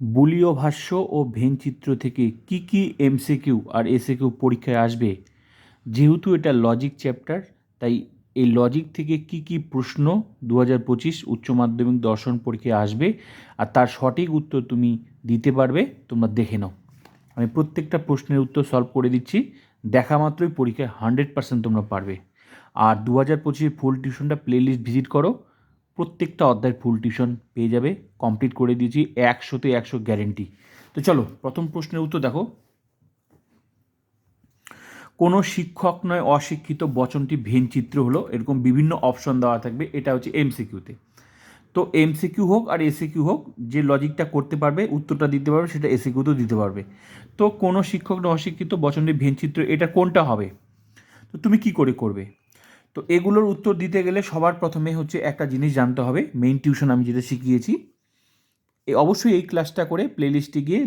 বুলীয় ভাষ্য ও ভেনচিত্র থেকে কি কি এমসিকিউ আর এসিকিউ পরীক্ষায় আসবে? যেহেতু এটা লজিক চ্যাপ্টার তাই এই লজিক থেকে কি কি প্রশ্ন দু হাজার পঁচিশ উচ্চ মাধ্যমিক দর্শন পরীক্ষায় আসবে? আর তার সঠিক উত্তর তুমি দিতে পারবে, তোমরা দেখে নাও। আমি প্রত্যেকটা প্রশ্নের উত্তর সলভ করে দিচ্ছি, দেখা মাত্রই পরীক্ষায় হান্ড্রেড পার্সেন্ট তোমরা পারবে। আর দু হাজার পঁচিশে ফুল টিউশনটা প্লেলিস্ট ভিজিট করো প্রত্যেকটা অধ্যায়ের ফুল টিউশন পেয়ে যাবে। কমপ্লিট করে দিয়েছি, একশোতে একশো গ্যারেন্টি তো চলো, প্রথম প্রশ্নের উত্তর দেখো। কোনো শিক্ষক নয়, অশিক্ষিত, বচনটি ভেন চিত্র হলো। এরকম বিভিন্ন অপশন দেওয়া থাকবে। এটা হচ্ছে এমসিকিউতে তো। এমসিকিউ হোক আর এসিকিউ হোক, যে লজিকটা করতে পারবে, উত্তরটা দিতে পারবে, সেটা এসিকিউতেও দিতে পারবে। তো কোনো শিক্ষক নয়, অশিক্ষিত, বচনটি ভেনচিত্র এটা কোনটা হবে? তো তুমি কি করে করবে? তো এগুলোর উত্তর দিতে গেলে সবার প্রথমে হচ্ছে একটা জিনিস জানতে হবে মেইন টিউশন আমি যেটা শিখিয়েছি। এ অবশ্যই এই ক্লাসটা করে প্লেলিস্টে গিয়ে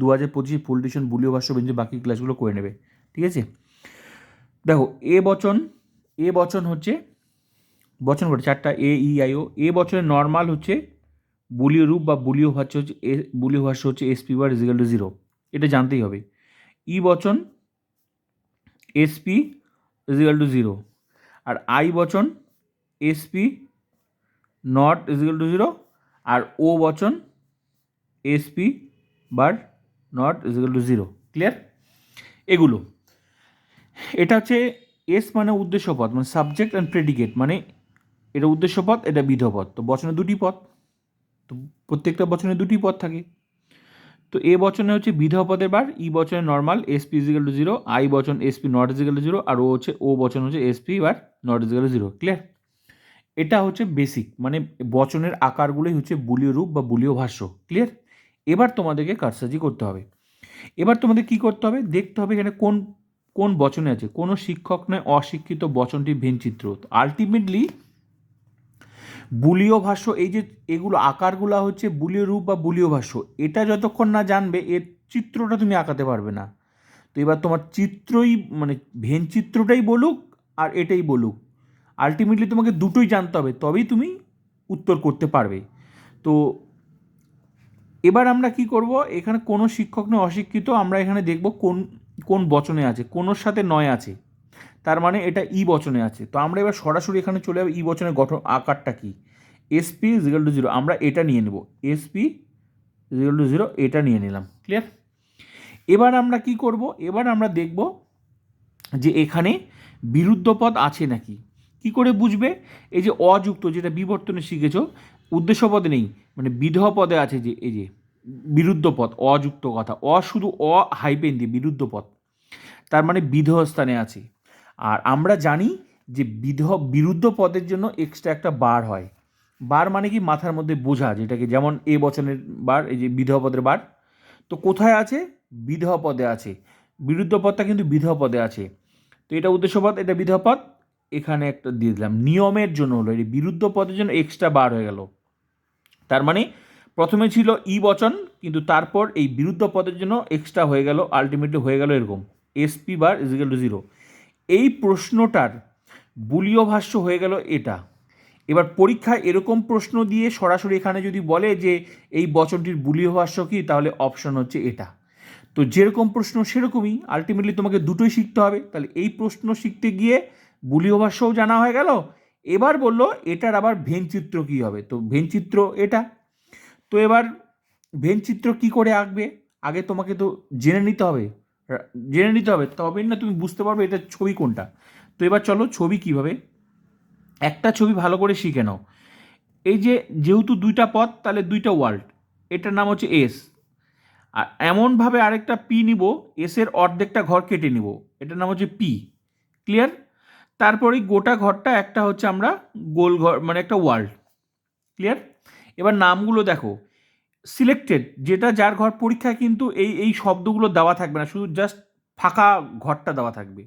দু হাজার পঁচিশে ফুল টিউশন বুলিও ভাষ্য বেঞ্চে বাকি ক্লাসগুলো করে নেবে, ঠিক আছে? দেখো, এ বচন এ বচন হচ্ছে, বচন করে চারটা, এ, ই, আই, ও, এ বচনের নর্মাল হচ্ছে বুলীয় রূপ বা বুলীয় ভাষ্য হচ্ছে এ বুলীয় ভাষ্য হচ্ছে S P bar equal to zero এটা জানতেই হবে। ই বচন S P equal to zero R I বচন S P not equal to zero R O বচন S P bar not equal to zero clear এগুলো। এটা হচ্ছে এস মানে উদ্দেশ্য পদ মানে সাবজেক্ট অ্যান্ড প্রেডিকেট মানে এটা উদ্দেশ্য পদ এটা বিধ পদ তো বচনে দুটি পদ তো প্রত্যেকটা বচনে দুটি পদ থাকে। তো এ বচনে হচ্ছে বিধ পদের বার, ই বচনে normal S P equal to zero I বচন S P not equal to zero R O হচ্ছে, ও বচন হচ্ছে S P bar not equal to zero clear এটা হচ্ছে বেসিক মানে বচনের আকারগুলোই হচ্ছে বুলীয় রূপ বা বুলীয় ভাষ্য ক্লিয়ার এবার তোমাদেরকে কারসাজি করতে হবে। এবার তোমাদের কি করতে হবে? দেখতে হবে এখানে কোন কোন বচনে আছে, কোনো শিক্ষক নয় অশিক্ষিত বচনটি ভেনচিত্র আলটিমেটলি বুলীয় ভাষ্য, এই যে এগুলো আকারগুলো হচ্ছে বুলীয় রূপ বা বুলীয় ভাষ্য, এটা যতক্ষণ না জানবে, এর চিত্রটা তুমি আঁকাতে পারবে না। তো এবার তোমার চিত্রই মানে ভেন চিত্রটাই বলুক আর এটাই বলুক। আলটিমেটলি তোমাকে দুটোই জানতে হবে, তবেই তুমি উত্তর করতে পারবে। তো এবার আমরা কি করব, এখানে কোনো শিক্ষক নয়, অশিক্ষিত, আমরা এখানে দেখব কোন কোন বচনে আছে, কোনোর সাথে নয় আছে। তার মানে এটা ই বচনে আছে। তো আমরা এবার সরাসরি এখানে চলে যাব, ই বচনের গঠন আকারটা কি? এসপি জিরো টু জিরো আমরা এটা নিয়ে নেব। এসপি জিরো টু জিরো এটা নিয়ে নিলাম। ক্লিয়ার এবার আমরা কি করব? এবার আমরা দেখব যে এখানে বিরুদ্ধ পদ আছে নাকি। কি করে বুঝবে? এই যে অযুক্ত, যেটা বিবর্তনে শিখেছো উদ্দেশ্য পদে নেই। মানে বিধ পদে আছে যে, এই যে বিরুদ্ধ পদ অযুক্ত কথা। অ শুধু অ হাইপেন দিয়ে বিরুদ্ধ পদ তার মানে বিধ স্থানে আছে। আর আমরা জানি যে বিধ বিরুদ্ধ পদের জন্য এক্সট্রা একটা বার হয়। বার মানে কি? মাথার মধ্যে বোঝা, যেটাকে যেমন এ বচনের বার, এই যে বিধ পদের বার। তো কোথায় আছে? বিধ পদে আছে। বিরুদ্ধ পদটা কিন্তু বিধ পদে আছে। তো এটা উদ্দেশ্য পদ, এটা বিধ পদ। এখানে একটা দিয়ে দিলাম। নিয়মের জন্য হলো, এই বিরুদ্ধ পদের জন্য এক্সট্রা বার হয়ে গেল। তার মানে প্রথমে ছিল ই বচন, কিন্তু তারপর এই বিরুদ্ধ পদের জন্য এক্সট্রা হয়ে গেল আলটিমেটলি হয়ে গেল এরকম। S P bar equal to zero এই প্রশ্নটার বুলীয় ভাষ্য হয়ে গেল এটা। এবার পরীক্ষায় এরকম প্রশ্ন দিয়ে সরাসরি এখানে যদি বলে যে এই বচনটির বুলীয় ভাষ্য কী, তাহলে অপশন হচ্ছে এটা। তো যেরকম প্রশ্ন সেরকমই। আলটিমেটলি তোমাকে দুটোই শিখতে হবে। তাহলে এই প্রশ্ন শিখতে গিয়ে বুলীয় ভাষ্যও জানা হয়ে গেল। এবার বলল, এটার আবার ভেনচিত্র কী হবে? তো ভেনচিত্র এটা। তো এবার ভেনচিত্র কি করে আঁকবে? আগে তোমাকে তো জেনে নিতে হবে। জেনে নিতে হবে, তবেই না তুমি বুঝতে পারবে এটা ছবি কোনটা। তো এবার চলো ছবি কীভাবে? একটা ছবি ভালো করে শিখে নাও। এই যে যেহেতু দুইটা পথ, তাহলে দুইটা ওয়ার্ল্ড এটার নাম হচ্ছে এস আর এমনভাবে আরেকটা পি নিব এসের অর্ধেকটা ঘর কেটে নিব, এটার নাম হচ্ছে পি ক্লিয়ার তারপরে গোটা ঘরটা একটা হচ্ছে আমরা গোল ঘর মানে একটা ওয়ার্ল্ড ক্লিয়ার এবার নামগুলো দেখো। সিলেক্টেড যেটা যার ঘর পরীক্ষায় কিন্তু এই এই শব্দগুলো দেওয়া থাকবে না, শুধু জাস্ট ফাঁকা ঘরটা দেওয়া থাকবে।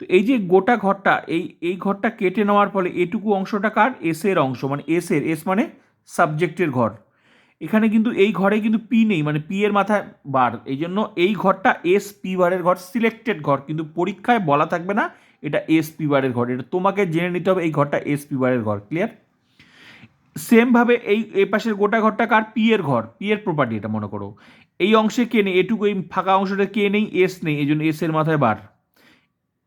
তো এই যে গোটা ঘরটা, এই এই ঘরটা কেটে নেওয়ার ফলে এটুকু অংশটা কার? এস এর অংশ মানে এস এর এস মানে সাবজেক্টের ঘর। এখানে কিন্তু এই ঘরে কিন্তু পি নেই মানে পি এর মাথায় বার। এই জন্য এই ঘরটা এস পি বারের ঘর সিলেক্টেড ঘর। কিন্তু পরীক্ষায় বলা থাকবে না, এটা এস পি বারের ঘর। এটা তোমাকে জেনে নিতে হবে, এই ঘরটা এস পি বারের ঘর ক্লিয়ার সেমভাবে এই এই পাশের গোটা ঘরটা কার? পি এর ঘর। পি এর প্রপার্টি এটা মনে করো। এই অংশে কে নেই? এটুকু এই ফাঁকা অংশটা কে নেই? এস নেই। এই জন্য এস এর মাথায় বার।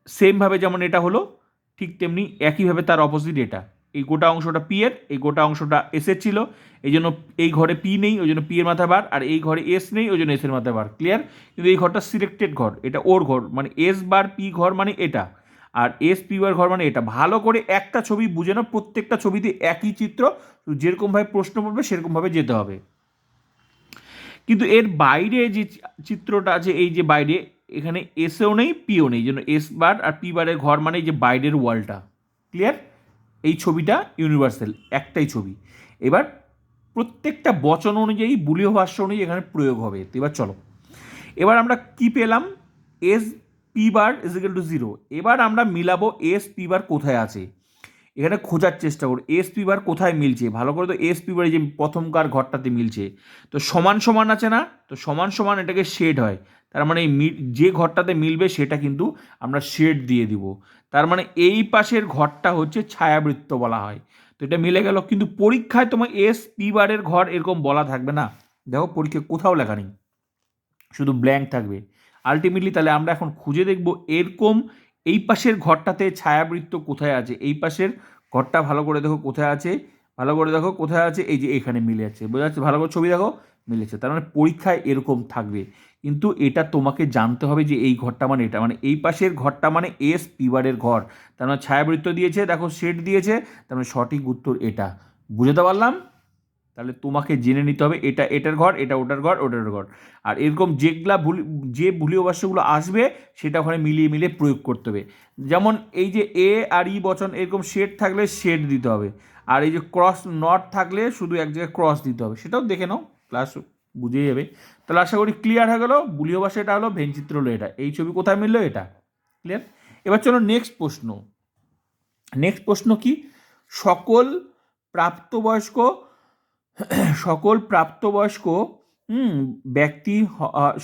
সেমভাবে যেমন এটা হলো, ঠিক তেমনি একইভাবে তার অপোজিট এটা। এই গোটা অংশটা পি এর এই গোটা অংশটা এস এর ছিল। এই জন্য এই ঘরে পি নেই, ওই জন্য পি এর মাথায় বার। আর এই ঘরে এস নেই, ওই জন্য এস এর মাথায় বার। ক্লিয়ার কিন্তু এই ঘরটা সিলেক্টেড ঘর। এটা ওর ঘর। মানে এস বার পি ঘর মানে এটা। আর এস পি বার ঘর মানে এটা। ভালো করে একটা ছবি বুঝে নাও, প্রত্যেকটা ছবিতে একই চিত্র যেরকমভাবে প্রশ্ন পড়বে সেরকমভাবে যেতে হবে। কিন্তু এর বাইরে যে চিত্রটা আছে, এই যে বাইরে, এখানে এসেও নেই পিও নেই। যেন এস বার আর পি বারের ঘর মানে যে বাইরের ওয়ালটা ক্লিয়ার এই ছবিটা ইউনিভার্সাল একটাই ছবি। এবার প্রত্যেকটা বচন অনুযায়ী বুলীয় ভাষ্য অনুযায়ী এখানে প্রয়োগ হবে। এবার চলো। এবার আমরা কি পেলাম? S P bar equal to zero এবার আমরা মিলাবো এস পি বার কোথায় আছে? এখানে খোঁজার চেষ্টা করো। এস পি বার কোথায় মিলছে? ভালো করে তো এস পি বার যে প্রথমকার ঘরটাতে মিলছে। তো সমান সমান আছে না? তো সমান সমান এটাকে শেড হয়। তার মানে যে ঘরটাতে মিলবে সেটা কিন্তু আমরা শেড দিয়ে দিব। তার মানে এই পাশের ঘরটা হচ্ছে ছায়াবৃত্ত বলা হয়। তো এটা মিলে গেল। কিন্তু পরীক্ষায় তোমার এস পি বারের ঘর এরকম বলা থাকবে না। দেখো পরীক্ষায় কোথাও লেখা নেই। শুধু ব্ল্যাঙ্ক থাকবে। আলটিমেটলি তাহলে আমরা এখন খুঁজে দেখব এরকম এই পাশের ঘরটাতে ছায়াবৃত্ত কোথায় আছে? এই পাশের ঘরটা ভালো করে দেখো কোথায় আছে? ভালো করে দেখো কোথায় আছে? এই যে এখানে মিলে আছে। বোঝা যাচ্ছে? ভালো করে ছবি দেখো মিলেছে তার মানে পরীক্ষায় এরকম থাকবে। কিন্তু এটা তোমাকে জানতে হবে যে এই ঘরটা মানে এটা। মানে এই পাশের ঘরটা মানে এস পিবারের ঘর। তার মানে ছায়াবৃত্ত দিয়েছে, দেখো শেড দিয়েছে, তার মানে সঠিক উত্তর এটা। বুঝতে পারলাম? তাহলে তোমাকে জেনে নিতে হবে এটা এটার ঘর, এটা ওটার ঘর ওটার ঘর। আর এরকম যেগুলা ভুল, যে ভুলীয় বাক্যগুলো আসবে, সেটা ওখানে মিলিয়ে মিলিয়ে প্রয়োগ করতে হবে। যেমন এই যে এ আর ই বচন, এরকম শেড থাকলে শেড দিতে হবে। আর এই যে ক্রস নট থাকলে শুধু এক জায়গায় ক্রস দিতে হবে। সেটাও দেখে নাও, ক্লাস বুঝে যাবে। তাহলে আশা করি ক্লিয়ার হয়ে গেলো। বুলীয় ভাষা এটা হলো, ভেনচিত্র হলো এটা। এই ছবি কোথায় মিললো? এটা। ক্লিয়ার এবার চলো নেক্সট প্রশ্ন। নেক্সট প্রশ্ন কি? সকল প্রাপ্তবয়স্ক সকল প্রাপ্তবয়স্ক ব্যক্তি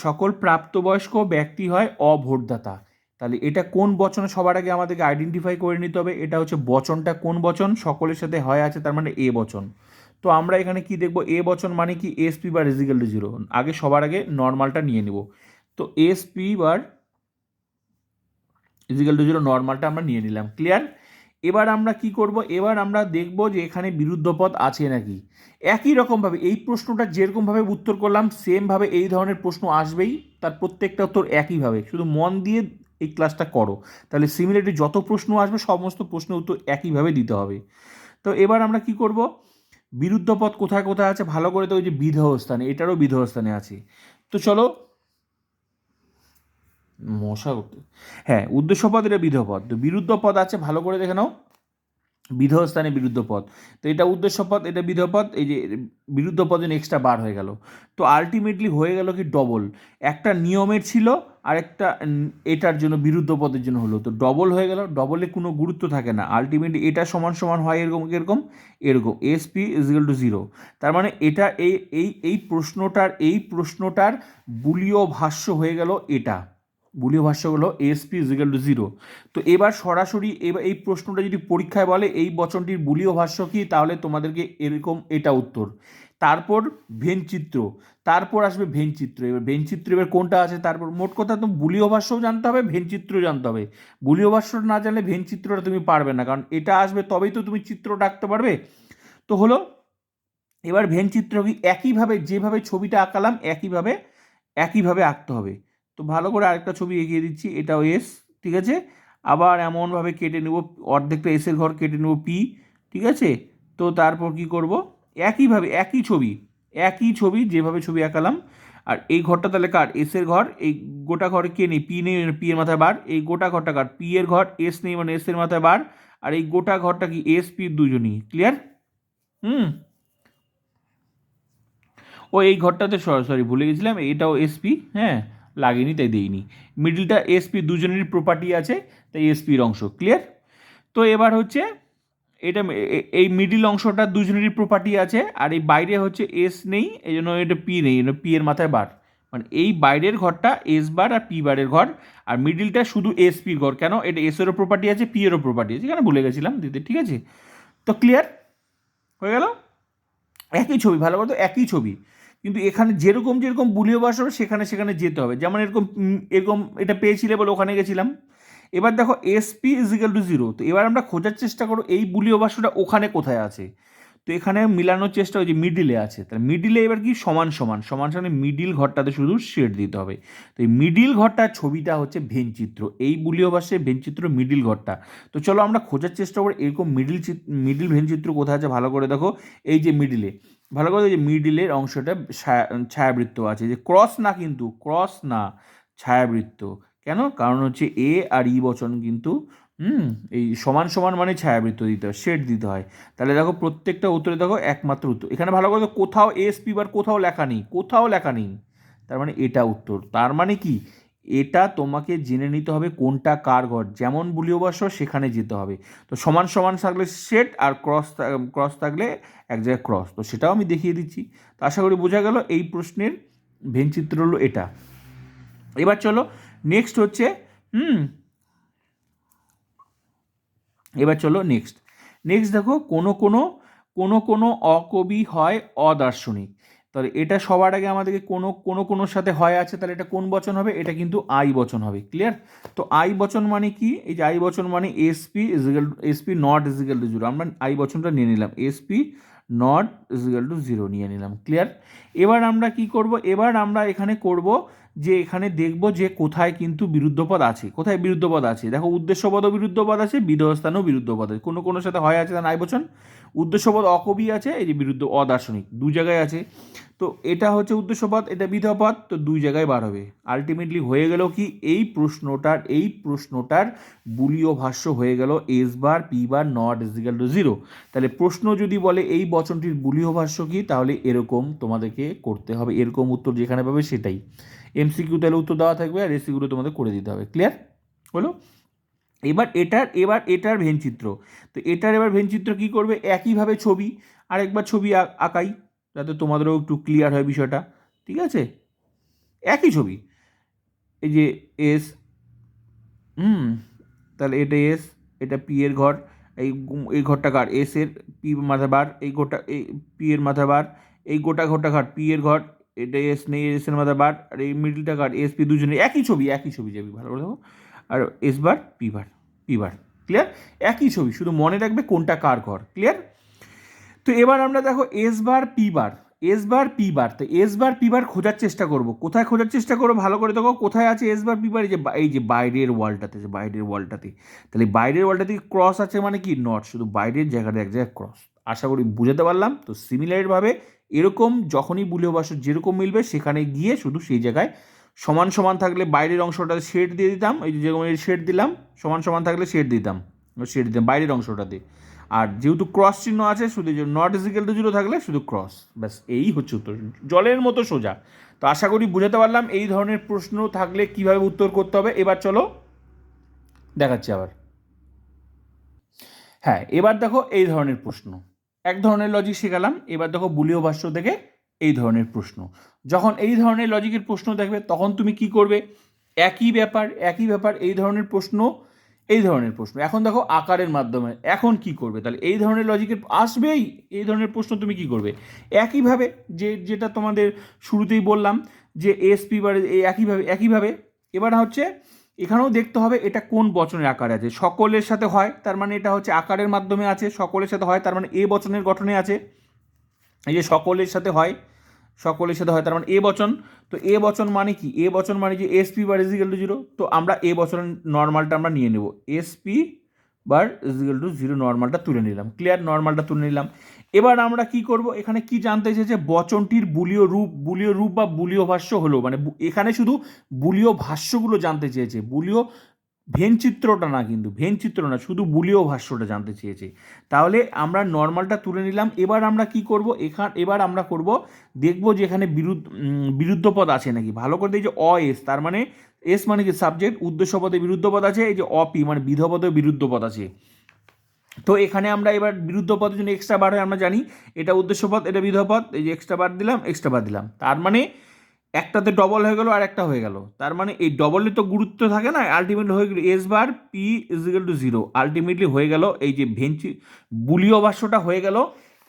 সকল প্রাপ্তবয়স্ক ব্যক্তি হয় অভোটদাতা। তাহলে এটা কোন বচন সবার আগে আমাদেরকে আইডেন্টিফাই করে নিতে হবে? এটা হচ্ছে বচনটা কোন বচন? সকলের সাথে হয় আছে, তার মানে এ বচন। তো আমরা এখানে কি দেখব? এ বচন মানে কি? S P bar equal to zero আগে সবার আগে নর্মালটা নিয়ে নিব। তো S P bar equal to zero নর্মালটা আমরা নিয়ে নিলাম। ক্লিয়ার এবার আমরা কি করব? এবার আমরা দেখব যে এখানে বিরুদ্ধ পদ আছে নাকি। একই রকমভাবে এই প্রশ্নটা যেরকমভাবে উত্তর করলাম, সেমভাবে এই ধরনের প্রশ্ন আসবেই। তার প্রত্যেকটা উত্তর একইভাবে। শুধু মন দিয়ে এই ক্লাসটা করো। তাহলে সিমিলারলি যত প্রশ্ন আসবে, সমস্ত প্রশ্নের উত্তর একইভাবে দিতে হবে। তো এবার আমরা কি করব? বিরুদ্ধ পদ কোথায় কোথায় আছে? ভালো করে তো ওই যে বিধেয় স্থানে, এটারও বিধেয় স্থানে আছে। তো চলো মশা হ্যাঁ উদ্দেশ্য পদ এটা বিধেয় পদ তো বিরুদ্ধ পদ আছে, ভালো করে দেখে নাও। বিধেয় স্থানে বিরুদ্ধ পদ তো এটা উদ্দেশ্য পদ এটা বিধেয় পদ এই যে বিরুদ্ধ পদে নেক্সটটা বার হয়ে গেল। তো আলটিমেটলি হয়ে গেল কি ডবল একটা নিয়মের ছিল, আর একটা এটার জন্য বিরুদ্ধ পদের জন্য হলো। তো ডবল হয়ে গেল ডবলে কোনো গুরুত্ব থাকে না। আলটিমেটলি এটা সমান সমান হয় এরকম এরকম। এরকম S P equal to zero তার মানে এটা এই এই এই প্রশ্নটার এই প্রশ্নটার বুলীয় ভাষ্য হয়ে গেল এটা। বুলীয় ভাষ্য হলো এসপি ইজিক্যাল টু জিরো তো এবার সরাসরি এবার এই প্রশ্নটা যদি পরীক্ষায় বলে, এই বচনটির বুলীয় ভাষ্য কি? তাহলে তোমাদেরকে এরকম এটা উত্তর। তারপর ভেনচিত্র তারপর আসবে ভেনচিত্র এবার ভেনচিত্র এবার কোনটা আছে? তারপর মোট কথা তুমি বুলীয় ভাষ্যও জানতে হবে ভেনচিত্র জানতে হবে। বুলীয় ভাষ্য না জানলে ভেনচিত্রটা তুমি পারবে না, কারণ এটা আসবে তবেই তো তুমি চিত্র ডাকতে পারবে। তো হলো, এবার ভেনচিত্র কি? একইভাবে যেভাবে ছবিটা আঁকালাম, একইভাবে একইভাবে আঁকতে হবে। তো ভালো করে আরেকটা ছবি এগিয়ে দিচ্ছি, এটাও এস ঠিক আছে? আবার এমনভাবে কেটে নেব, অর্ধেকটা এসের ঘর কেটে নেব পি ঠিক আছে? তো তারপর কি করব? একইভাবে, একই ছবি একই ছবি যেভাবে ছবি আঁকালাম। আর এই ঘরটা তাহলে কার? এসের ঘর, এই গোটা ঘরে কে নেই? পি নেই পি এর মাথায় বার। এই গোটা ঘরটা কার? পি এর ঘর এস নেই মানে এস এর মাথায় বার। আর এই গোটা ঘরটা কি এস পি দুজনই ক্লিয়ার হুম? ও, এই ঘরটাতে, সরি ভুলে গেছিলাম, এটাও এসপি হ্যাঁ? লাগেনি, তাই দেইনি। মিডিলটা এসপি দুজনেরই প্রপার্টি আছে, তাই এসপির অংশ ক্লিয়ার তো এবার হচ্ছে, এটা এই মিডিল অংশটা দুজনেরই প্রপার্টি আছে, আর এই বাইরে হচ্ছে এস নেই, এই জন্য এটা পি নেই জন্য পি এর মাথায় বার। মানে এই বাইরের ঘরটা এস বার আর পি বারের ঘর, আর মিডিলটা শুধু এস পির ঘর। কেন? এটা এস এরও প্রপার্টি আছে পি এরও প্রপার্টি আছে, কেন ভুলে গেছিলাম দিতে ঠিক আছে? তো ক্লিয়ার হয়ে গেল? একই ছবি, ভালো কথা একই ছবি। কিন্তু এখানে যেরকম যেরকম বুলিও ভাষা হবে, সেখানে সেখানে যেতে হবে। যেমন এরকম এরকম এটা পেয়েছিলে বলে ওখানে গেছিলাম। এবার দেখো এসপি ইজিক্যাল টু জিরো তো এবার আমরা খোঁজার চেষ্টা করো, এই বুলিও ভাষাটা ওখানে কোথায় আছে? তো এখানে মিলানোর চেষ্টা হয়েছে মিডিলে আছে। তাহলে মিডিলে এবার কি? সমান সমান। সমান সমান মিডিল ঘরটাতে শুধু শেড দিতে হবে। তো এই মিডিল ঘরটার ছবিটা হচ্ছে ভেনচিত্র এই বুলিও ভাষায় ভেনচিত্র মিডিল ঘরটা। তো চলো আমরা খোঁজার চেষ্টা করি, এরকম মিডিল মিডিল ভেনচিত্র কোথায় আছে ভালো করে দেখো। এই যে মিডিলে ভালো করে যে মিডিলের অংশটা ছায়া- ছায়াবৃত্ত আছে। যে ক্রস না কিন্তু ক্রস না ছায়াবৃত্ত। কেন? কারণ হচ্ছে এ আর ই বচন কিন্তু, হুম, এই সমান সমান মানে ছায়াবৃত্ত দিতে হয় শেড দিতে হয়। তাহলে দেখো প্রত্যেকটা উত্তরে দেখো একমাত্র উত্তর। এখানে ভালো করে কোথাও এসপি বার কোথাও লেখা নেই, কোথাও লেখা নেই। তার মানে এটা উত্তর। তার মানে কি? এটা তোমাকে জেনে নিতে হবে কোনটা কার ঘর। যেমন বুলিও বাস সেখানে যেতে হবে। তো সমান সমান থাকলে সেট আর ক্রস ক্রস থাকলে এক জায়গায় ক্রস। তো সেটাও আমি দেখিয়ে দিচ্ছি। তো আশা করি বোঝা গেল, এই প্রশ্নের ভেনচিত্র হলো এটা। এবার চলো নেক্সট হচ্ছে, হুম, এবার চলো নেক্সট নেক্সট দেখো, কোনো কোনো কোনো কোনো অকবি হয় অদার্শনিক। তাহলে এটা সবার আগে আমাদেরকে কোনো কোনো, কোনোর সাথে হয় আছে, তাহলে এটা কোন বচন হবে? এটা কিন্তু আই বচন হবে ক্লিয়ার তো আই বচন মানে কি? এই যে আই বচন মানে S P equal S P not equal to zero আমরা আই বচনটা নিয়ে নিলাম S P not equal to zero, নিয়ে নিলাম, ক্লিয়ার? এবার আমরা কি করব? এবার আমরা এখানে করব যে এখানে দেখব যে কোথায় কিন্তু বিরুদ্ধপদ আছে। কোথায় বিরুদ্ধপদ আছে? দেখো উদ্দেশ্যপদও বিরুদ্ধপদ আছে বিধস্থানও বিরুদ্ধপদ আছে। কোনো কোনো সাথে হয় আছে তা নাই বচন? উদ্দেশ্যপদ অকবি আছে, এই যে বিরুদ্ধ অদার্শনিক দু জায়গায় আছে। তো এটা হচ্ছে উদ্দেশ্যপদ এটা বিধপদ তো দুই জায়গায় বার হবে। আলটিমেটলি হয়ে গেল কি? এই প্রশ্নটার এই প্রশ্নটার বুলীয় ভাষ্য হয়ে গেল S bar P bar not equal to zero তাহলে প্রশ্ন যদি বলে এই বচনটির বুলীয় ভাষ্য কি, তাহলে এরকম তোমাদেরকে করতে হবে। এরকম উত্তর যেখানে পাবে সেটাই। এমসিকিউ তাহলে উত্তর দেওয়া থাকবে আর এসিকিউটা তোমাদের করে দিতে হবে। ক্লিয়ার হলো? এবার এটার এবার এটার ভেনচিত্র। তো এটার এবার ভেনচিত্র কি করবে? একইভাবে ছবি, আরেকবার ছবি আঁকাই। যাতে তোমাদেরও একটু ক্লিয়ার হয় বিষয়টা, ঠিক আছে? একই ছবি। এই যে এস হুম, তাহলে এটা এস এটা পি এর ঘর, এই এই ঘরটা কার? এস এর পি মাথা বার, এই গোটা, এই পি এর মাথা বার, এই গোটা ঘরটা কার? পি এর ঘর, এটা এস নেই এস এর মাথা বার, আর এই মিডিলটা কার? এস পি দুজনে, একই ছবি একই ছবি যাবি ভালো করে দেখো। আর S bar P bar P bar clear একই ছবি, শুধু মনে রাখবে কোনটা কার ঘর ক্লিয়ার তো এবার আমরা দেখো S bar P bar S bar P bar তো এস বার পি বার খোঁজার চেষ্টা করব। কোথায় খোঁজার চেষ্টা করব? ভালো করে দেখো, কোথায় আছে এস বার পি বার এই যে এই যে বাইরের ওয়ালটাতে, যে বাইরের ওয়ালটাতে। তাহলে বাইরের ওয়ালটাতে ক্রস আছে মানে কি? নট শুধু বাইরের জায়গাটা এক জায়গায় ক্রস আশা করি বুঝাতে পারলাম। তো সিমিলারভাবে এরকম যখনই বুলিও বাস যেরকম মিলবে সেখানে গিয়ে শুধু সেই জায়গায় সমান সমান থাকলে বাইরের অংশটাতে শেড দিয়ে দিতাম। এই যে যেরকম শেড দিলাম, সমান সমান থাকলে শেড দিতাম। শেড দিতাম বাইরের অংশটাতে। আর যেহেতু ক্রস চিহ্ন আছে, শুধু নট ইজিক্যাল টু জিরো থাকলে শুধু ক্রস ব্যাস, এই হচ্ছে উত্তর। জলের মতো সোজা। তো আশা করি বুঝাতে পারলাম, এই ধরনের প্রশ্ন থাকলে কীভাবে উত্তর করতে হবে। এবার চলো দেখাচ্ছি আবার। হ্যাঁ এবার দেখো এই ধরনের প্রশ্ন। এক ধরনের লজিক শেখালাম, এবার দেখো বুলীয় ভাষ্য থেকে এই ধরনের প্রশ্ন। যখন এই ধরনের লজিকের প্রশ্ন দেখবে, তখন তুমি কি করবে? একই ব্যাপার একই ব্যাপার, এই ধরনের প্রশ্ন এই ধরনের প্রশ্ন। এখন দেখো আকারের মাধ্যমে, এখন কি করবে? তাহলে এই ধরনের লজিকের আসবেই, এই ধরনের প্রশ্ন তুমি কি করবে? একইভাবে যে, যেটা তোমাদের শুরুতেই বললাম, যে এসপি বারে একইভাবে একইভাবে, এবার হচ্ছে এখানেও দেখতে হবে এটা কোন বচনের আকারে আছে। সকলের সাথে হয়, তার মানে এটা হচ্ছে আকারের মাধ্যমে আছে, সকলের সাথে হয়, তার মানে এ বচনের গঠনে আছে। এই যে সকলের সাথে হয় সকলের সাথে হয়। তার মানে এ বচন, তো এ বচন মানে কি? এ বচন মানে যে S P bar equal to zero তো আমরা এ বচনের নর্মালটা আমরা নিয়ে নেব। S P bar equal to zero নর্মালটা তুলে নিলাম। ক্লিয়ার নর্মালটা তুলে নিলাম। এবার আমরা কি করব? এখানে কি জানতে চেয়েছে বচনটির বুলীয় রূপ বুলীয় রূপ বা বুলীয় ভাষ্য হলো। মানে এখানে শুধু বুলীয় ভাষ্যগুলো জানতে চেয়েছে। বুলীয় ভেন চিত্রটা না কিন্তু, ভেন চিত্র না, শুধু বুলীয় ভাষ্যটা জানতে চেয়েছে। তাহলে আমরা নর্মালটা তুলে নিলাম, এবার আমরা কি করব? এখান এবার আমরা করব, দেখব যে এখানে বিরুদ্ধ বিরুদ্ধ পদ আছে নাকি। ভালো করে এই যে অ, এস, তার মানে এস মানে কি সাবজেক্ট উদ্দেশ্য পদে বিরুদ্ধ পদ আছে, এই যে অপি মানে বিধ পদে বিরুদ্ধ পদ আছে। তো এখানে আমরা এবার বিরুদ্ধ পদের জন্য এক্সট্রা বার হয় আমরা জানি, এটা উদ্দেশ্য পদ এটা বিধ পদ এই যে এক্সট্রা বার দিলাম এক্সট্রা বার দিলাম। তার মানে একটাতে ডবল হয়ে গেল আর একটা হয়ে গেল। তার মানে এই ডবলের তো গুরুত্ব থাকে না আলটিমেটলি হয়ে গেল S bar P equal to zero ultimately হয়ে গেল এই যে ভেঞ্চি, বুলীয় ভাষ্যটা হয়ে গেল।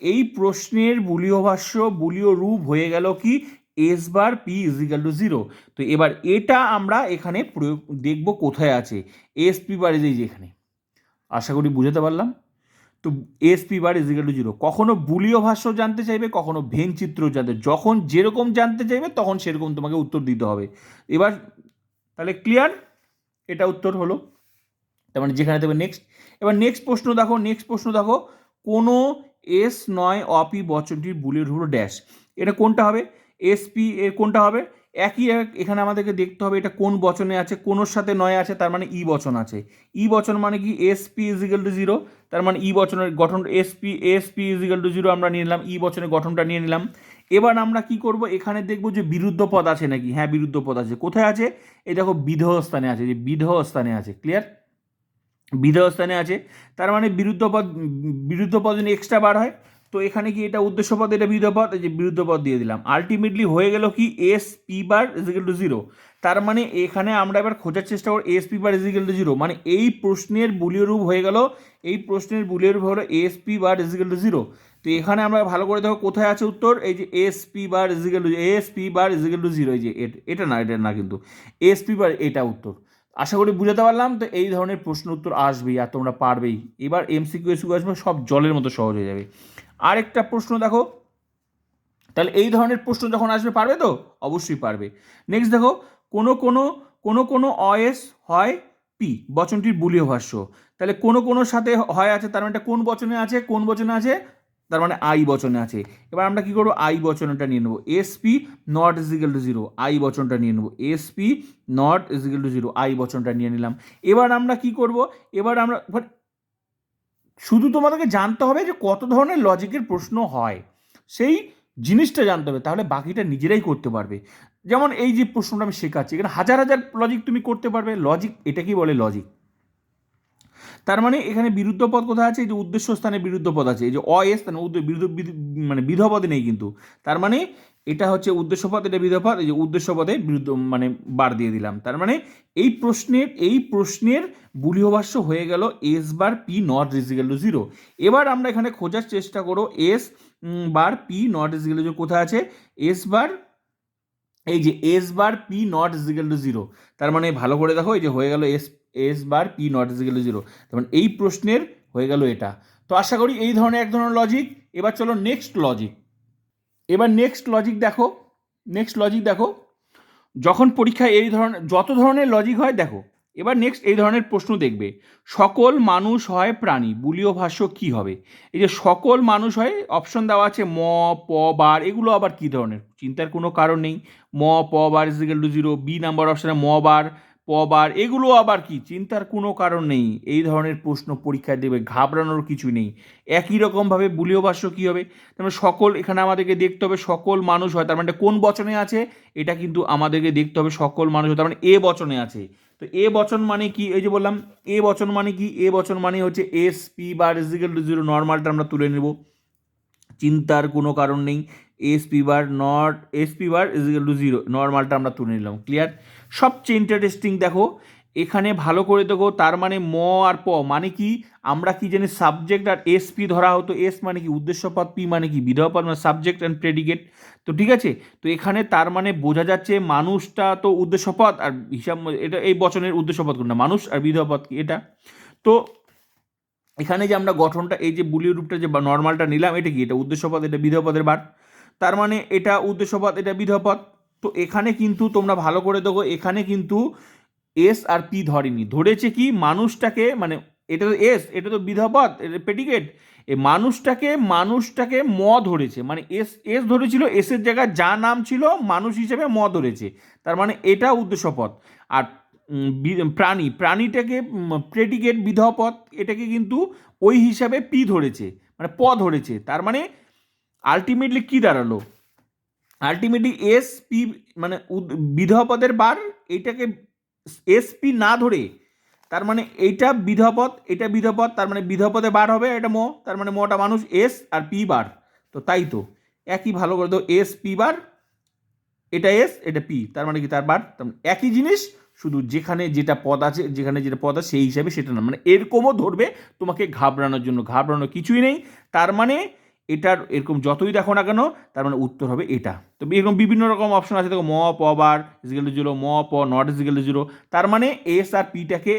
এই প্রশ্নের বুলীয় ভাষ্য, বুলীয় রূপ হয়ে গেল কি? S bar P equal to zero তো এবার এটা আমরা এখানে প্রয়োগ, দেখব কোথায় আছে। এস পি বার এই যে এখানে। আশা করি বুঝাতে পারলাম। তো S P bar equal to zero কখনো বুলীয় ভাষ্য জানতে চাইবে, কখনো ভেন চিত্র জানতে। যখন যেরকম জানতে চাইবে, তখন সেরকম তোমাকে উত্তর দিতে হবে। এবার তাহলে ক্লিয়ার এটা উত্তর হলো। তার মানে যেখানে দেবে নেক্সট এবার নেক্সট প্রশ্ন দেখো নেক্সট প্রশ্ন দেখো। কোনো এস নয় অপি বচনটির বুলের হলো ড্যাশ এটা কোনটা হবে? এসপি এর কোনটা হবে? একই এক, এখানে আমাদেরকে দেখতে হবে এটা কোন বচনে আছে, কোনোর সাথে নয় আছে, তার মানে ই বচন আছে। ই বচন মানে কি? S P equal to zero তার মানে ই বচনের গঠন S P S P equal to zero আমরা নিয়ে নিলাম, ই বচনের গঠনটা নিয়ে নিলাম। এবার আমরা কি করব? এখানে দেখব যে বিরুদ্ধ পদ আছে নাকি? হ্যাঁ বিরুদ্ধ পদ আছে। কোথায় আছে? এই দেখো, বিধেয় স্থানে আছে, যে বিধেয় স্থানে আছে ক্লিয়ার বিধেয় স্থানে আছে, তার মানে বিরুদ্ধ পদ বিরুদ্ধ পদ যদি এক্সট্রা বার হয় তো এখানে কি এটা উদ্দেশ্য পদ এটা বিরুদ্ধ পদ এই যে বিরুদ্ধ পদ দিয়ে দিলাম। আলটিমেটলি হয়ে গেল কি S P bar equal to zero তার মানে এখানে আমরা এবার খোঁজার চেষ্টা করব S P bar equal to zero মানে এই প্রশ্নের বুলীয় রূপ হয়ে গেল, এই প্রশ্নের বুলীয় রূপ হলো S P bar equal to zero তো এখানে আমরা ভালো করে দেখো কোথায় আছে উত্তর। এই যে S P bar equal to S P bar equal to zero এই যে এট- এটা না এটা না কিন্তু। এস পি বার এটা উত্তর। আশা করি বুঝাতে পারলাম। তো এই ধরনের প্রশ্ন উত্তর আসবেই আর তোমরা পারবেই। এবার এমসিকিউ এসিকিউ আসবে, সব জলের মতো সহজ হয়ে যাবে। আরেকটা প্রশ্ন দেখো। তাহলে এই ধরনের প্রশ্ন যখন আসবে, পারবে তো? অবশ্যই পারবে। নেক্সট দেখো, কোনো কোনো কোনো কোনো অয়েস হয় পি বচনটির বুলীয় ভাষ্য। তাহলে কোনো কোনো সাথে হয় আছে, তার মানে এটা কোন বচনে আছে, কোন বচনে আছে? তার মানে আই বচনে আছে। এবার আমরা কি করব? আই বচনটা নিয়ে নেব। S P not equal to zero I বচনটা নিয়ে নেব। S P not equal to zero I বচনটা নিয়ে নিলাম। এবার আমরা কি করব? এবার আমরা শুধু তোমাদেরকে জানতে হবে যে কত ধরনের লজিকের প্রশ্ন হয়। সেই জিনিসটা জানতে হবে, তাহলে বাকিটা নিজেরাই করতে পারবে। যেমন এই যে প্রশ্নটা আমি শেখাচ্ছি, এখানে হাজার হাজার লজিক তুমি করতে পারবে। লজিক এটাকেই বলে লজিক তার মানে এখানে বিরুদ্ধ পদ কোথায় আছে? এই যে উদ্দেশ্য স্থানে বিরুদ্ধ পদ আছে। এই যে অ, এ স্থানে বিরুদ্ধ মানে বিধ পদে নেই কিন্তু। তার মানে এটা হচ্ছে উদ্দেশ্য পদ, এটা বিধ পদ, এই যে উদ্দেশ্য পদে বিরুদ্ধ মানে বার দিয়ে দিলাম। তার মানে এই প্রশ্নের এই প্রশ্নের বুলীয় ভাষ্য হয়ে গেল S bar P not equal to zero. এবার আমরা এখানে খোঁজার চেষ্টা করো, S bar P not equal to কোথায় আছে? এস বার, এই যে S bar P not equal to zero. তার মানে ভালো করে দেখো, এই যে হয়ে গেল S S bar P not equal to zero তার মানে এই প্রশ্নের হয়ে গেল এটা। তো আশা করি এই ধরনের এক ধরনের লজিক এবার চলো নেক্সট লজিক এবার নেক্সট লজিক দেখো। নেক্সট লজিক দেখো। যখন পরীক্ষায় এই ধরনের যত ধরনের লজিক হয়, দেখো। এবার নেক্সট এই ধরনের প্রশ্ন দেখবে। সকল মানুষ হয় প্রাণী। বুলীয় ভাষ্য কি হবে? এই যে সকল মানুষ হয় অপশন দেওয়া আছে ম, প বার এগুলো আবার কি ধরনের? চিন্তার কোনো কারণ নেই। ম, প bar equal to zero B number অপশানে ম বার প বার এগুলো আবার কি? চিন্তার কোনো কারণ নেই। এই ধরনের প্রশ্ন পরীক্ষায় দেবে, ঘাবড়ানোর কিছু নেই। একই রকমভাবে বুলীয় ভাষ্য কী হবে? তারপরে সকল, এখানে আমাদেরকে দেখতে হবে সকল মানুষ হয় তার মানে কোন বচনে আছে? এটা কিন্তু আমাদেরকে দেখতে হবে সকল মানুষ হয় তার মানে এ বচনে আছে। তো এ বচন মানে কি? এই যে বললাম, এ বচন মানে কি? এ বচন মানে হচ্ছে এস, পি বা রেজিক্যাল টু জিরো, নর্মালটা আমরা তুলে নেব। চিন্তার কোনো কারণ নেই, S, P bar not, S, P bar equal to zero, নর্মালটা আমরা তুলে নিলাম, ক্লিয়ার? সবচেয়ে ইন্টারেস্টিং দেখো, এখানে ভালো করে দেখো, তার মানে ম আর প মানে কি? আমরা কি জানি সাবজেক্ট আর এস পি ধরা হতো এস মানে কি উদ্দেশ্য পদ পি মানে কি বিধেয় পদ মানে সাবজেক্ট অ্যান্ড প্রেডিকেট তো ঠিক আছে? তো এখানে তার মানে বোঝা যাচ্ছে মানুষটা তো উদ্দেশ্য পদ আর হিসাব এটা এই বচনের উদ্দেশ্য পদ কোনটা? মানুষ আর বিধেয় কি এটা? তো এখানে যে আমরা গঠনটা, এই যে বুলির রূপটা যে নর্মালটা নিলাম, এটা কি? এটা উদ্দেশ্যপদ, এটা বিধপদের বার। তার মানে এটা উদ্দেশ্যপদ, এটা বিধপদ তো এখানে কিন্তু তোমরা ভালো করে দেখো, এখানে কিন্তু এস আর পি ধরেনি। ধরেছে কি, মানুষটাকে মানে এটা তো এস এটা তো বিধপদ এটা পেটিকেট এ মানুষটাকে মানুষটাকে ম ধরেছে। মানে এস এস ধরেছিল এসের জায়গায় যা নাম ছিল, মানুষ হিসেবে ম ধরেছে। তার মানে এটা উদ্দেশ্যপদ আর প্রাণী, প্রাণীটাকে প্রেডিকেট বিধপদ এটাকে কিন্তু ওই হিসাবে পি ধরেছে। মানে প ধরেছে। তার মানে আলটিমেটলি কি দাঁড়াল? আলটিমেটলি এস পি মানে বিধপদের বার এইটাকে এস পি না ধরে, তার মানে এইটা বিধপদ এটা বিধপদ তার মানে বিধপদে বার হবে এটা ম, তার মানে মটা মানুষ এস আর পি বার। তো তাই তো, একই ভালো করে তো এস পি বার, এটা এস এটা পি তার মানে কি তার বার? মানে একই জিনিস, শুধু যেখানে যেটা পদ আছে, যেখানে যেটা পদ আছে সেই হিসাবে সেটা না মানে এরকমও ধরবে, তোমাকে ঘাবড়ানোর জন্য, ঘাবড়ানোর কিছুই নেই, তার মানে এটার এরকম যতই দেখো না কেন, তার মানে উত্তর হবে এটা। তো এরকম বিভিন্ন রকম অপশন আছে, দেখো ম, প, বার ইজিক্যাল টু জিরো ম, প নট ইজিক্যাল টু জিরো তার মানে এস আর পিটাকে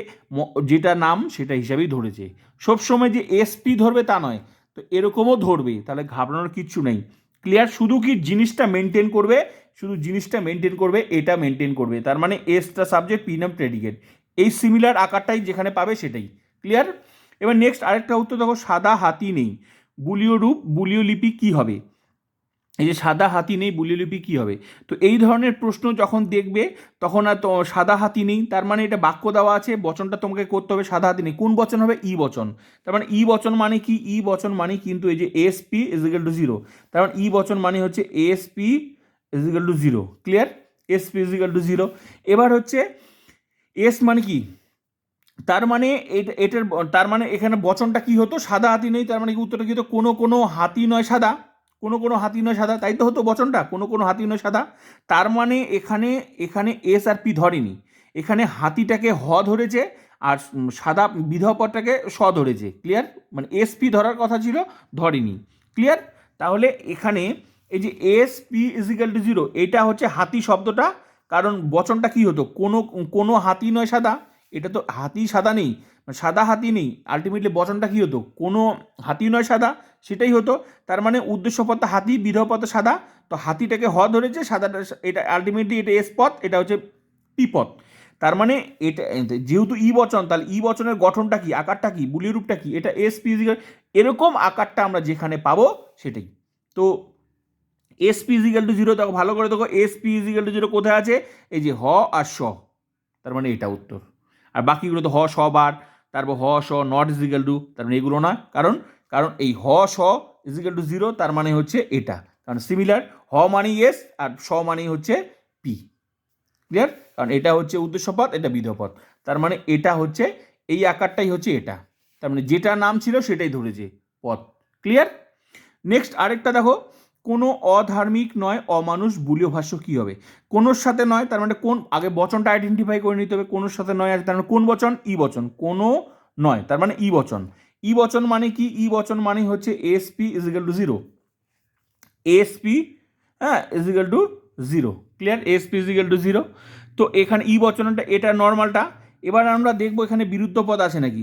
যেটা নাম সেটা হিসাবেই ধরেছে। সবসময় যে এস পি ধরবে তা নয়, তো এরকমও ধরবে, তাহলে ঘাবড়ানোর কিচ্ছু নেই। ক্লিয়ার শুধু কি জিনিসটা মেনটেন করবে, শুধু জিনিসটা মেনটেন করবে, এটা মেনটেন করবে, তার মানে এসটা সাবজেক্ট পি নাম প্রেডিকেট এই সিমিলার আকারটাই যেখানে পাবে সেটাই। ক্লিয়ার এবার নেক্সট আরেকটা উত্তর দেখো, সাদা হাতি নেই। বুলীয় রূপ, বুলীয় লিপি কি হবে? এই যে সাদা হাতি নেই, বুলীয় লিপি কি হবে? তো এই ধরনের প্রশ্ন যখন দেখবে, তখন আর তো সাদা হাতি নেই, তার মানে এটা বাক্য দেওয়া আছে, বচনটা তোমাকে করতে হবে সাদা হাতি নেই। কোন বচন হবে? ই বচন। তার মানে ই বচন মানে কি? ই বচন মানে কিন্তু এই যে S P equal to zero তার মানে ই বচন মানে হচ্ছে S P equal to zero clear S P equal to zero এবার হচ্ছে এস মানে কি? তার মানে এটা, এটার তার মানে এখানে বচনটা কি হতো? সাদা হাতি নেই, তার মানে কি উত্তরটা কি হতো? কোনো কোনো হাতি নয় সাদা। কোনো কোনো হাতি নয় সাদা। তাই তো হতো বচনটা? কোনো কোনো হাতি নয় সাদা। তার মানে এখানে এখানে এস আর পি ধরেনি। এখানে হাতিটাকে হ ধরেছে আর সাদা বিধপরটাকে স ধরেছে। ক্লিয়ার? মানে এস পি ধরার কথা ছিল, ধরেনি। ক্লিয়ার? তাহলে এখানে এই যে S P equal to zero, এটা হচ্ছে হাতি শব্দটা। কারণ বচনটা কি হতো? কোনো কোনো হাতি নয় সাদা। এটা তো হাতি সাদা নেই সাদা হাতি নেই। আলটিমেটলি বচনটা কী হতো? কোনো হাতি নয় সাদা, সেটাই হতো। তার মানে উদ্দেশ্যপথ হাতি বিধপথ সাদা। তো হাতিটাকে হ ধরেছে, সাদাটা এটা আলটিমেটলি এটা এস পথ, এটা হচ্ছে পি পথ। তার মানে এটা, যেহেতু ই বচন, তাহলে ই বচনের গঠনটা কি, আকারটা কি বুলি রূপটা কি, এটা এস পি এরকম আকারটা আমরা যেখানে পাবো, সেটাই। তো S P equal to zero দেখো, ভালো করে দেখো S P equal to zero কোথায় আছে? এই যে হ আর স। তার মানে এটা উত্তর। আর বাকিগুলো তো হ, স, বার, তারপর হ, স নট ইজিক্যাল টু তার মানে এগুলো না কারণ কারণ এই হ, স ইজিক্যাল টু জিরো তার মানে হচ্ছে এটা। কারণ সিমিলার হ মানেই এস আর স মানেই হচ্ছে পি ক্লিয়ার কারণ এটা হচ্ছে উদ্দেশ্যপদ এটা বিধপদ তার মানে এটা হচ্ছে, এই আকারটাই হচ্ছে এটা। তার মানে যেটা নাম ছিল সেটাই ধরেছে পদ ক্লিয়ার নেক্সট আরেকটা দেখো কোনো অধার্মিক নয়, অমানুষ বুলীয় ভাষ্য কী হবে? কোনোর সাথে নয়, তার মানে কোন, আগে বচনটা আইডেন্টিফাই করে নিতে হবে, কোনোর সাথে নয় আছে তার মানে কোন বচন? ই বচন। কোনো নয়, তার মানে ই বচন। ই বচন মানে কি? ই বচন মানে হচ্ছে S P equal to zero S P হ্যাঁ equal to zero clear S P equal to zero তো এখানে ই বচনটা, এটা নর্মালটা এবার আমরা দেখব এখানে বিরুদ্ধ পদ আছে নাকি?